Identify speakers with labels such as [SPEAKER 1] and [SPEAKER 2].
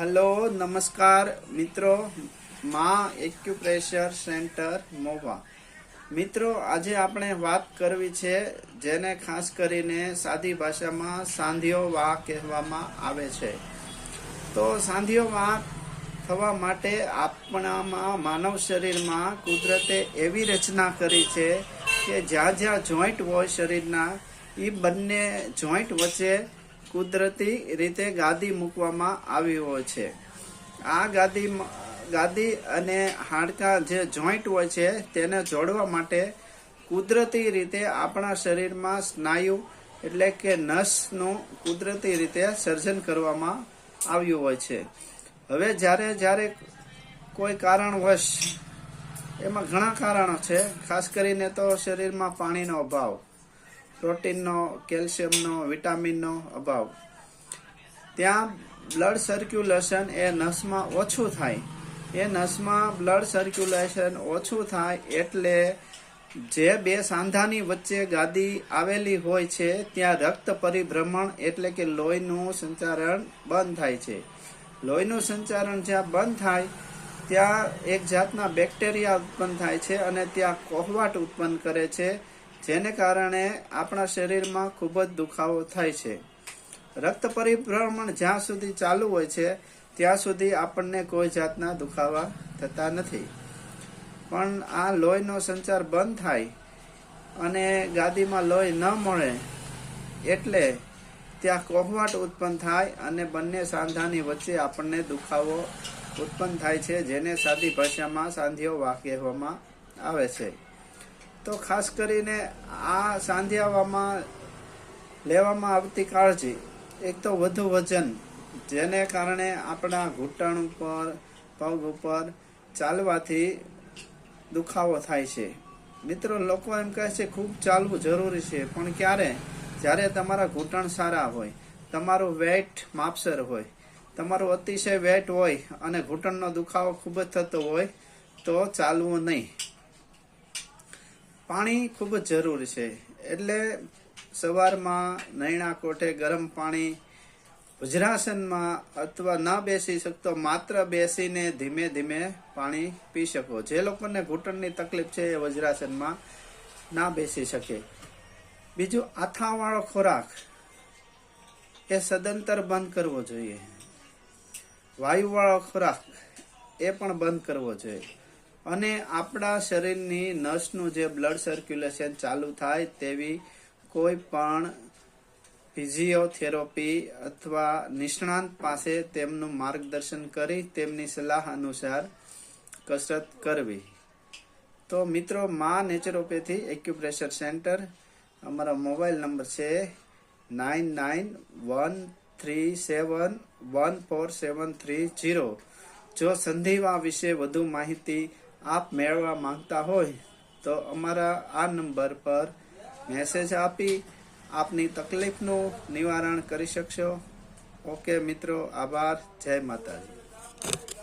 [SPEAKER 1] Hello, નમસ્કાર મિત્રો. માં એક્યુપ્રેશર સેન્ટર, મોવા. મિત્રો, આજે આપણે વાત કરવી છે જેને ખાસ કરીને સાદી ભાષામાં સાંધિયો વા કહેવામાં આવે છે. તો સાંધિયો વા થવા માટે આપણામાં માનવ શરીરમાં કુદરતે એવી રચના કરી છે કે જ્યાં જ્યાં જોઈન્ટ હોય શરીરના એ બંને જોઈન્ટ વચ્ચે કુદરતી રીતે ગાદી મૂકવામાં આવી હોય છે. આ ગાદી ગાદી અને હાડકાં જે જોઈન્ટ હોય છે, તેને જોડવા માટે કુદરતી રીતે આપણા શરીરમાં સ્નાયુ એટલે કે નસનું કુદરતી રીતે સર્જન કરવામાં આવ્યું હોય છે. હવે જ્યારે જ્યારે કોઈ કારણવશ, એમાં ઘણા કારણો છે, ખાસ કરીને તો શરીરમાં પાણીનો અભાવ. પ્રોટીનનો, કેલ્શિયમનો, વિટામિનનો અભાવ. ત્યાં બ્લડ સર્ક્યુલેશન એ નસમાં ઓછું થાય. એ નસમાં બ્લડ સર્ક્યુલેશન ઓછું થાય એટલે જે બે સાંધાની વચ્ચે ગાદી આવેલી હોય છે, ત્યાં રક્ત પરિભ્રમણ એટલે કે લોહીનું સંચારણ બંધ થાય છે. લોહીનું સંચારણ જ્યાં બંધ થાય, ત્યાં એક જાતના બેક્ટેરિયા ઉત્પન્ન થાય છે અને ત્યાં કોહવાટ ઉત્પન્ન કરે છે. જેને કારણે આપણા શરીરમાં ખૂબ જ દુખાવો થાય છે. રક્ત પરિભ્રમણ જ્યાં સુધી ચાલુ હોય છે, ત્યાં સુધી આપણને કોઈ જાતના દુખાવા થતા નથી. પણ આ લોહીનો સંચાર બંધ થાય અને ગાદીમાં લોહી ન મળે એટલે ત્યાં કોહવાટ ઉત્પન્ન થાય અને બંને સાંધાની વચ્ચે આપણને દુખાવો ઉત્પન્ન થાય છે, જેને સાદી ભાષામાં સાંધિયો વા કહેવામાં આવે છે. તો ખાસ કરીને આ સાંધિયાવામાં લેવામાં આવતી કાળજી એક તો વધુ વજન, જેને કારણે આપણા ઘૂંટણ ઉપર, પગ ઉપર ચાલવાથી દુખાવો થાય છે. મિત્રો, લોકો એમ કહે છે, ખૂબ ચાલવું જરૂરી છે, પણ ક્યારે? જ્યારે તમારા ઘૂંટણ સારા હોય, તમારું વેટ માપસર હોય, તમારું અતિશય વેટ હોય અને ઘૂંટણનો દુખાવો ખૂબ જ થતો હોય, તો ચાલવું નહીં. પાણી ખૂબ જ જરૂરી છે. એટલે સવારમાં નૈણા કોઠે ગરમ પાણી વજ્રાસનમાં અથવા ન બેસી શકતો માત્ર બેસીને ધીમે ધીમે પાણી પી શકો. જે લોકોને ઘૂંટણની તકલીફ છે એ વજ્રાસનમાં ના બેસી શકે. બીજું આથાવાળો ખોરાક એ સદંતર બંધ કરવો જોઈએ. વાયુવાળો ખોરાક એ પણ બંધ કરવો જોઈએ. અને આપણા શરીરની નસનું જે બ્લડ સર્ક્યુલેશન ચાલુ થાય તેવી કોઈ પણ ફિઝિયોથેરાપી અથવા નિષ્ણાંત પાસે તેમનું માર્ગદર્શન કરી તેમની સલાહ અનુસાર કસરત કરવી. તો મિત્રો, મા નેચરોપેથી એક્યુપ્રેશર સેન્ટર અમારો મોબાઈલ નંબર છે nine nine one three seven one four seven three zero જો સંધિવા વિશે વધુ માહિતી આપ મેળવવા માંગતા હોય તો અમારા આ નંબર પર મેસેજ આપી આપની તકલીફનું નિવારણ કરી શકશો. ઓકે મિત્રો, આભાર. જય માતાજી.